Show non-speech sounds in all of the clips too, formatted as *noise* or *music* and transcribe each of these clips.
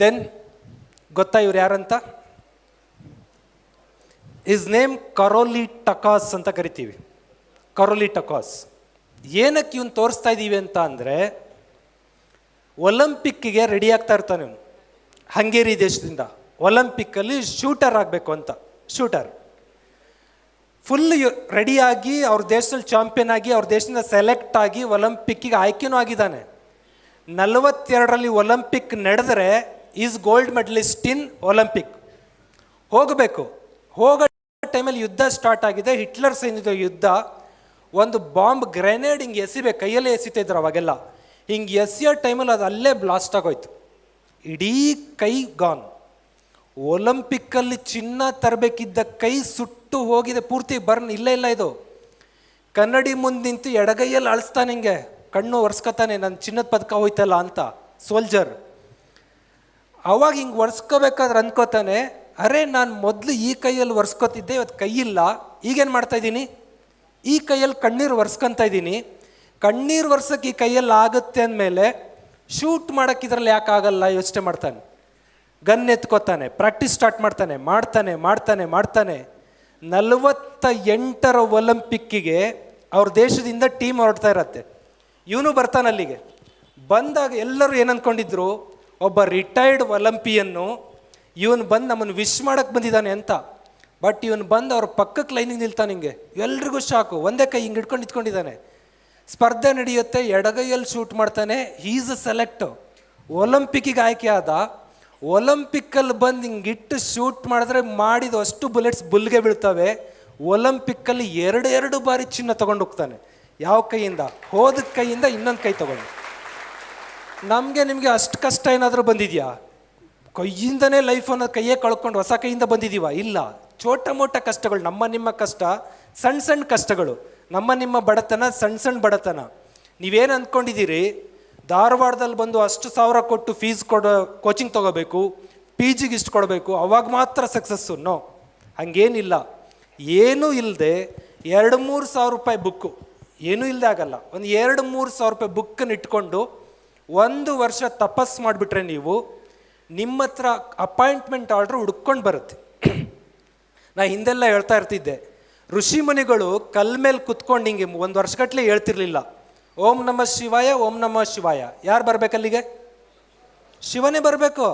Then ಗೊತ್ತಾ ಇವ್ರು ಯಾರಂತ? ಇಸ್ ನೇಮ್ ಕರೋಲಿ ಟಕಾಸ್ ಅಂತ ಕರಿತೀವಿ. ಕರೋಲಿ ಟಕಾಸ್ ಏನಕ್ಕೆ ಇವನು ತೋರಿಸ್ತಾ ಇದ್ದೀವಿ ಅಂತ ಅಂದರೆ ಒಲಂಪಿಕ್ಕಿಗೆ ರೆಡಿ ಆಗ್ತಾ ಇರ್ತಾನೆ ಇವನು. ಹಂಗೇರಿ ದೇಶದಿಂದ. ಒಲಂಪಿಕ್ಕಲ್ಲಿ ಶೂಟರ್ ಆಗಬೇಕು ಅಂತ. ಶೂಟರ್ ಫುಲ್ ರೆಡಿಯಾಗಿ ಅವ್ರ ದೇಶದಲ್ಲಿ ಚಾಂಪಿಯನ್ ಆಗಿ, ಅವ್ರ ದೇಶದಿಂದ ಸೆಲೆಕ್ಟ್ ಆಗಿ ಒಲಂಪಿಕ್ಕಿಗೆ ಆಯ್ಕೆನೂ ಆಗಿದ್ದಾನೆ. ನಲವತ್ತೆರಡರಲ್ಲಿ ಒಲಂಪಿಕ್ ನಡೆದರೆ is gold medalist in olympic ಹೋಗಬೇಕು. ಹೋಗೋ ಟೈಮಲ್ಲಿ ಯುದ್ಧ ಸ್ಟಾರ್ಟ್ ಆಗಿದೆ. ಹಿಟ್ಲರ್ ಸೈನ್ಯದ ಯುದ್ಧ. ಒಂದು ಬಾಂಬ್ ಗ್ರೆನೇಡ್ ಹಿಂಗೆ ಎಸಿಬೇಕು. ಕೈಯಲ್ಲೇ ಎಸಿತಾ ಇದ್ರು ಅವಾಗೆಲ್ಲ. ಹಿಂಗೆ ಎಸಿಯೋ ಟೈಮಲ್ಲಿ ಅದು ಅಲ್ಲೇ ಬ್ಲಾಸ್ಟ್ ಆಗೋಯ್ತು. ಇಡೀ ಕೈ ಗಾನ್ ಒಲಿಂಪಿಕ್ಕಲ್ಲಿ ಚಿನ್ನ ತರಬೇಕಿದ್ದ ಕೈ ಸುಟ್ಟು ಹೋಗಿದೆ. ಪೂರ್ತಿ ಬರ್ನ್ ಇಲ್ಲ ಇಲ್ಲ ಇದು. ಕನ್ನಡಿ ಮುಂದೆ ನಿಂತು ಎಡಗೈಯಲ್ಲಿ ಅಳಿಸ್ತಾನೆ ಹಿಂಗೆ. ಕಣ್ಣು ಒರೆಸ್ಕೊತಾನೆ ನನ್ನ ಚಿನ್ನದ ಪದಕ ಹೋಯ್ತಲ್ಲ ಅಂತ. ಸೋಲ್ಜರ್ ಅವಾಗ ಹಿಂಗೆ ಒರೆಸ್ಕೋಬೇಕಾದ್ರೆ ಅನ್ಕೋತಾನೆ, ಅರೆ, ನಾನು ಮೊದಲು ಈ ಕೈಯಲ್ಲಿ ಒರೆಸ್ಕೋತಿದ್ದೆ ಇವತ್ತು ಕೈ ಇಲ್ಲ. ಈಗೇನು ಮಾಡ್ತಾ ಇದ್ದೀನಿ? ಈ ಕೈಯಲ್ಲಿ ಕಣ್ಣೀರು ಒರೆಸ್ಕೊತಾ ಇದ್ದೀನಿ. ಕಣ್ಣೀರು ಒರ್ಸಕ್ಕೆ ಈ ಕೈಯಲ್ಲಿ ಆಗುತ್ತೆ ಅಂದಮೇಲೆ ಶೂಟ್ ಮಾಡೋಕ್ಕೆ ಇದರಲ್ಲಿ ಯಾಕೆ ಆಗಲ್ಲ, ಯೋಚನೆ ಮಾಡ್ತಾನೆ. ಗನ್ ಎತ್ಕೋತಾನೆ, ಪ್ರಾಕ್ಟೀಸ್ ಸ್ಟಾರ್ಟ್ ಮಾಡ್ತಾನೆ ಮಾಡ್ತಾನೆ ಮಾಡ್ತಾನೆ ಮಾಡ್ತಾನೆ. ನಲವತ್ತ ಎಂಟರ ಒಲಂಪಿಕ್ಕಿಗೆ ಅವ್ರ ದೇಶದಿಂದ ಟೀಮ್ ಹೊರಡ್ತಾ ಇರತ್ತೆ. ಇವನು ಬರ್ತಾನೆ ಅಲ್ಲಿಗೆ. ಬಂದಾಗ ಎಲ್ಲರೂ ಏನು ಅಂದ್ಕೊಂಡಿದ್ರು ಒಬ್ಬ ರಿಟೈರ್ಡ್ ಒಲಂಪಿಯನ್ನು ಇವನು ಬಂದು ನಮ್ಮನ್ನು ವಿಶ್ ಮಾಡೋಕ್ಕೆ ಬಂದಿದ್ದಾನೆ ಅಂತ. ಬಟ್ ಇವನು ಬಂದು ಅವ್ರ ಪಕ್ಕಕ್ಕೆ ಲೈನಿಗೆ ನಿಲ್ತಾನೆ ಹಿಂಗೆ. ಎಲ್ರಿಗೂ ಶಾಕು ಒಂದೇ ಕೈ ಹಿಂಗೆ ಹಿಡ್ಕೊಂಡು ನಿಂತ್ಕೊಂಡಿದ್ದಾನೆ. ಸ್ಪರ್ಧೆ ನಡೆಯುತ್ತೆ, ಎಡಗೈಯಲ್ಲಿ ಶೂಟ್ ಮಾಡ್ತಾನೆ. ಈಸ್ ಅ ಸೆಲೆಕ್ಟ್ ಒಲಂಪಿಕ್ಕಿಗೆ ಆಯ್ಕೆ ಆದ. ಒಲಂಪಿಕ್ಕಲ್ಲಿ ಬಂದು ಹಿಂಗಿಟ್ಟು ಶೂಟ್ ಮಾಡಿದ್ರೆ ಮಾಡಿದ ಅಷ್ಟು ಬುಲೆಟ್ಸ್ ಬುಲ್ಗೆ ಬೀಳ್ತವೆ. ಒಲಂಪಿಕ್ಕಲ್ಲಿ ಎರಡು ಎರಡು ಬಾರಿ ಚಿನ್ನ ತೊಗೊಂಡು ಹೋಗ್ತಾನೆ. ಯಾವ ಕೈಯಿಂದ? ಹೋದ ಕೈಯಿಂದ ಇನ್ನೊಂದು ಕೈ ತಗೊಂಡು. ನಮಗೆ ನಿಮಗೆ ಅಷ್ಟು ಕಷ್ಟ ಏನಾದರೂ ಬಂದಿದೆಯಾ? ಕೈಯಿಂದನೇ ಲೈಫ್ ಅನ್ನೋದು ಕೈಯೇ ಕಳ್ಕೊಂಡು ಹೊಸ ಕೈಯಿಂದ ಬಂದಿದ್ದೀವ ಇಲ್ಲ. ಚೋಟ ಮೋಟ ಕಷ್ಟಗಳು, ನಮ್ಮ ನಿಮ್ಮ ಕಷ್ಟ ಸಣ್ಣ ಸಣ್ಣ ಕಷ್ಟಗಳು. ನಮ್ಮ ನಿಮ್ಮ ಬಡತನ ಸಣ್ಣ ಸಣ್ಣ ಬಡತನ. ನೀವೇನು ಅಂದ್ಕೊಂಡಿದ್ದೀರಿ ಧಾರವಾಡದಲ್ಲಿ ಬಂದು ಅಷ್ಟು ಸಾವಿರ ಕೊಟ್ಟು ಫೀಸ್ ಕೊಡೋ ಕೋಚಿಂಗ್ ತೊಗೋಬೇಕು ಪಿ ಜಿಗೆ ಇಷ್ಟು ಕೊಡಬೇಕು, ಅವಾಗ ಮಾತ್ರ ಸಕ್ಸಸ್ಸು ನೋ ಹಂಗೇನಿಲ್ಲ. ಏನೂ ಇಲ್ಲದೆ ಎರಡು ಮೂರು ಸಾವಿರ ರೂಪಾಯಿ ಬುಕ್ಕು ಏನೂ ಇಲ್ಲದೆ ಆಗಲ್ಲ. ಒಂದು ಎರಡು ಮೂರು ಸಾವಿರ ರೂಪಾಯಿ ಬುಕ್ಕನ್ನು ಇಟ್ಕೊಂಡು ಒಂದು ವರ್ಷ ತಪಸ್ ಮಾಡಿಬಿಟ್ರೆ ನೀವು, ನಿಮ್ಮ ಹತ್ರ ಅಪಾಯಿಂಟ್ಮೆಂಟ್ ಆರ್ಡ್ರ್ ಹುಡ್ಕೊಂಡು ಬರುತ್ತೆ. *clears throat* ನಾ ಹಿಂದೆಲ್ಲ ಹೇಳ್ತಾ ಇರ್ತಿದ್ದೆ, ಋಷಿ ಮುನಿಗಳು ಕಲ್ ಮೇಲೆ ಕುತ್ಕೊಂಡು ಹಿಂಗೆ ಒಂದು ವರ್ಷಗಟ್ಟಲೆ ಹೇಳ್ತಿರ್ಲಿಲ್ಲ. ಓಂ ನಮ ಶಿವಾಯ, ಓಂ ನಮ ಶಿವಾಯ. ಯಾರು ಬರಬೇಕಲ್ಲಿಗೆ ಶಿವನೇ ಬರಬೇಕು.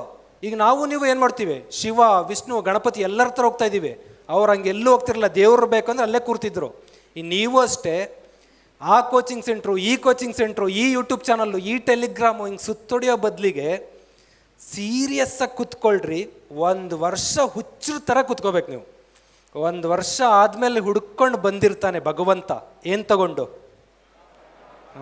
ಈಗ ನಾವು ನೀವು ಏನು ಮಾಡ್ತೀವಿ? ಶಿವ, ವಿಷ್ಣು, ಗಣಪತಿ ಎಲ್ಲರ ಹತ್ರ ಹೋಗ್ತಾ ಇದ್ದೀವಿ ಅವ್ರು ಹಂಗೆ ಎಲ್ಲೂ ಹೋಗ್ತಿರಲಿಲ್ಲ. ದೇವರು ಬೇಕು ಅಂದ್ರೆ ಅಲ್ಲೇ ಕೂರ್ತಿದ್ರು. ಈ ನೀವು ಅಷ್ಟೇ ಆ ಕೋಚಿಂಗ್ ಸೆಂಟ್ರು ಈ ಕೋಚಿಂಗ್ ಸೆಂಟ್ರು ಈ ಯೂಟ್ಯೂಬ್ ಚಾನಲ್ಲು ಈ ಟೆಲಿಗ್ರಾಮು ಹಿಂಗೆ ಸುತ್ತೊಡೆಯೋ ಬದಲಿಗೆ ಸೀರಿಯಸ್ಸಾಗಿ ಕುತ್ಕೊಳ್ರಿ. ಒಂದು ವರ್ಷ ಹುಚ್ಚರ ಥರ ಕುತ್ಕೋಬೇಕು ನೀವು. ಒಂದು ವರ್ಷ ಆದಮೇಲೆ ಹುಡ್ಕೊಂಡು ಬಂದಿರ್ತಾನೆ ಭಗವಂತ. ಏನು ತಗೊಂಡು?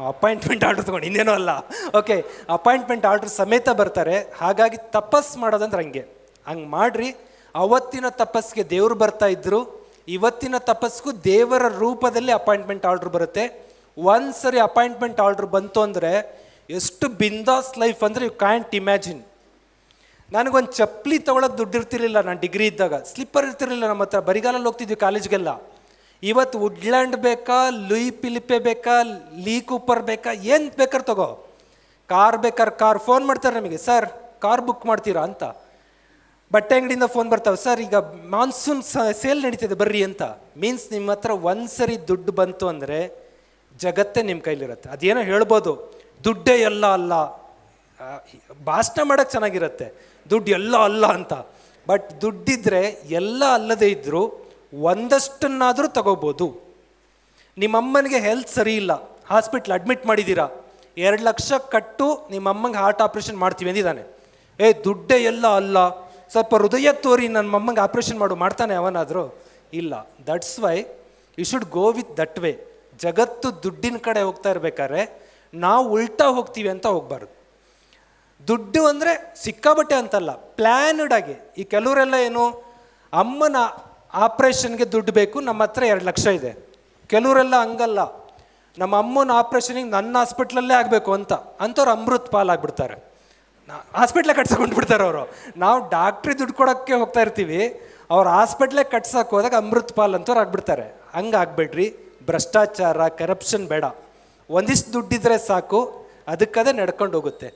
ಅಪಾಯಿಂಟ್ಮೆಂಟ್ ಆರ್ಡ್ರ್ ತಗೊಂಡು, ಇನ್ನೇನೋ ಅಲ್ಲ. ಓಕೆ ಅಪಾಯಿಂಟ್ಮೆಂಟ್ ಆರ್ಡ್ರ್ ಸಮೇತ ಬರ್ತಾರೆ. ಹಾಗಾಗಿ ತಪಸ್ ಮಾಡೋದಂದ್ರೆ ಹಂಗೆ. ಹಂಗೆ ಮಾಡ್ರಿ. ಅವತ್ತಿನ ತಪಸ್ಸಿಗೆ ದೇವರು ಬರ್ತಾ ಇದ್ರು. ಇವತ್ತಿನ ತಪಸ್ಸಿಗೂ ದೇವರ ರೂಪದಲ್ಲಿ ಅಪಾಯಿಂಟ್ಮೆಂಟ್ ಆರ್ಡ್ರ್ ಬರುತ್ತೆ. ಒಂದು ಸರಿ ಅಪಾಯಿಂಟ್ಮೆಂಟ್ ಆರ್ಡ್ರ್ ಬಂತು ಅಂದರೆ ಎಷ್ಟು ಬಿಂದಾಸ್ ಲೈಫ್ ಅಂದರೆ ಯು ಕ್ಯಾಂಟ್ ಇಮ್ಯಾಜಿನ್. ನನಗೊಂದು ಚಪ್ಪಲಿ ತೊಗೊಳಕ್ಕೆ ದುಡ್ಡು ಇರ್ತಿರ್ಲಿಲ್ಲ ನಾನು ಡಿಗ್ರಿ ಇದ್ದಾಗ. ಸ್ಲಿಪ್ಪರ್ ಇರ್ತಿರ್ಲಿಲ್ಲ ನಮ್ಮ ಹತ್ರ. ಬರಿಗಾಲಲ್ಲಿ ಹೋಗ್ತಿದ್ವಿ ಕಾಲೇಜ್ಗೆಲ್ಲ. ಇವತ್ತು ವುಡ್ಲ್ಯಾಂಡ್ ಬೇಕಾ, ಲೂಯಿ ಪಿಲಿಪೆ ಬೇಕಾ, ಲೀ ಕೂಪರ್ ಬೇಕಾ, ಏನು ಬೇಕಾದ್ರೆ ತಗೋ. ಕಾರ್ ಬೇಕಾದ್ರೆ ಕಾರ್. ಫೋನ್ ಮಾಡ್ತಾರೆ ನಮಗೆ, ಸರ್, ಕಾರ್ ಬುಕ್ ಮಾಡ್ತೀರಾ? ಅಂತ. ಬಟ್ಟೆ ಅಂಗಡಿಯಿಂದ ಫೋನ್ ಬರ್ತಾವೆ, ಸರ್, ಈಗ ಮಾನ್ಸೂನ್ ಸೇಲ್ ನಡೀತಿದೆ, ಬರ್ರಿ ಅಂತ. ಮೀನ್ಸ್ ನಿಮ್ಮ ಹತ್ರ ಒಂದು ಸರಿ ದುಡ್ಡು ಬಂತು ಅಂದರೆ ಜಗತ್ತೇ ನಿಮ್ಮ ಕೈಲಿರುತ್ತೆ. ಅದೇನೋ ಹೇಳ್ಬೋದು, ದುಡ್ಡೇ ಎಲ್ಲ ಅಲ್ಲ. ಭಾಷಣ ಮಾಡೋಕ್ಕೆ ಚೆನ್ನಾಗಿರುತ್ತೆ. ದುಡ್ಡು ಎಲ್ಲ ಅಲ್ಲ ಅಂತ. ಬಟ್ ದುಡ್ಡಿದ್ರೆ ಎಲ್ಲ ಅಲ್ಲದೇ ಇದ್ದರೂ ಒಂದಷ್ಟನ್ನಾದರೂ ತಗೋಬೋದು. ನಿಮ್ಮಮ್ಮನಿಗೆ ಹೆಲ್ತ್ ಸರಿ ಇಲ್ಲ, ಹಾಸ್ಪಿಟ್ಲ್ ಅಡ್ಮಿಟ್ ಮಾಡಿದ್ದೀರಾ ಎರಡು ಲಕ್ಷ ಕಟ್ಟು ನಿಮ್ಮಮ್ಮಂಗೆ ಹಾರ್ಟ್ ಆಪ್ರೇಷನ್ ಮಾಡ್ತೀವಿ ಅಂದಿದ್ದಾನೆ. ಏ, ದುಡ್ಡೇ ಎಲ್ಲ ಅಲ್ಲ. ಸ್ವಲ್ಪ ಹೃದಯ ತೋರಿ ನನ್ನ ಮಮ್ಮಂಗೆ ಆಪ್ರೇಷನ್ ಮಾಡು, ಮಾಡ್ತಾನೆ ಅವನಾದರೂ. ಇಲ್ಲ that's why you should go with that way ಜಗತ್ತು ದುಡ್ಡಿನ ಕಡೆ ಹೋಗ್ತಾ ಇರ್ಬೇಕಾದ್ರೆ ನಾವು ಉಲ್ಟಾ ಹೋಗ್ತೀವಿ ಅಂತ ಹೋಗ್ಬಾರ್ದು. ದುಡ್ಡು ಅಂದರೆ ಸಿಕ್ಕಾಬಟ್ಟೆ ಅಂತಲ್ಲ ಪ್ಲ್ಯಾನ್ಡ್ ಆಗಿ. ಈ ಕೆಲವರೆಲ್ಲ ಏನು, ಅಮ್ಮನ ಆಪ್ರೇಷನ್ಗೆ ದುಡ್ಡು ಬೇಕು, ನಮ್ಮ ಹತ್ರ ಎರಡು ಲಕ್ಷ ಇದೆ. ಕೆಲವರೆಲ್ಲ ಹಂಗಲ್ಲ, ನಮ್ಮ ಅಮ್ಮನ ಆಪ್ರೇಷನಿಗೆ ನನ್ನ ಹಾಸ್ಪಿಟ್ಲಲ್ಲೇ ಆಗಬೇಕು ಅಂತ. ಅಂಥವ್ರು ಅಮೃತ್ ಪಾಲಾಗ್ಬಿಡ್ತಾರೆ ಹಾಸ್ಪಿಟ್ಲೇ ಕಟ್ಸ್ಕೊಂಡು ಬಿಡ್ತಾರೆ ಅವರು. ನಾವು ಡಾಕ್ಟ್ರಿ ದುಡ್ಡು ಕೊಡೋಕ್ಕೆ ಹೋಗ್ತಾ ಇರ್ತೀವಿ, ಅವ್ರು ಹಾಸ್ಪಿಟ್ಲೇ ಕಟ್ಸಕ್ಕೆ ಹೋದಾಗ ಅಮೃತ್ ಪಾಲ್ ಅಂತವ್ರು ಆಗ್ಬಿಡ್ತಾರೆ. ಹಂಗೆ ಆಗ್ಬೇಡ್ರಿ ಭ್ರಷ್ಟಾಚಾರ ಕರಪ್ಷನ್ ಬೇಡ. ಒಂದಿಷ್ಟು ದುಡ್ಡಿದ್ರೆ ಸಾಕು ಅದಕ್ಕದೇ ನಡ್ಕೊಂಡು ಹೋಗುತ್ತೆ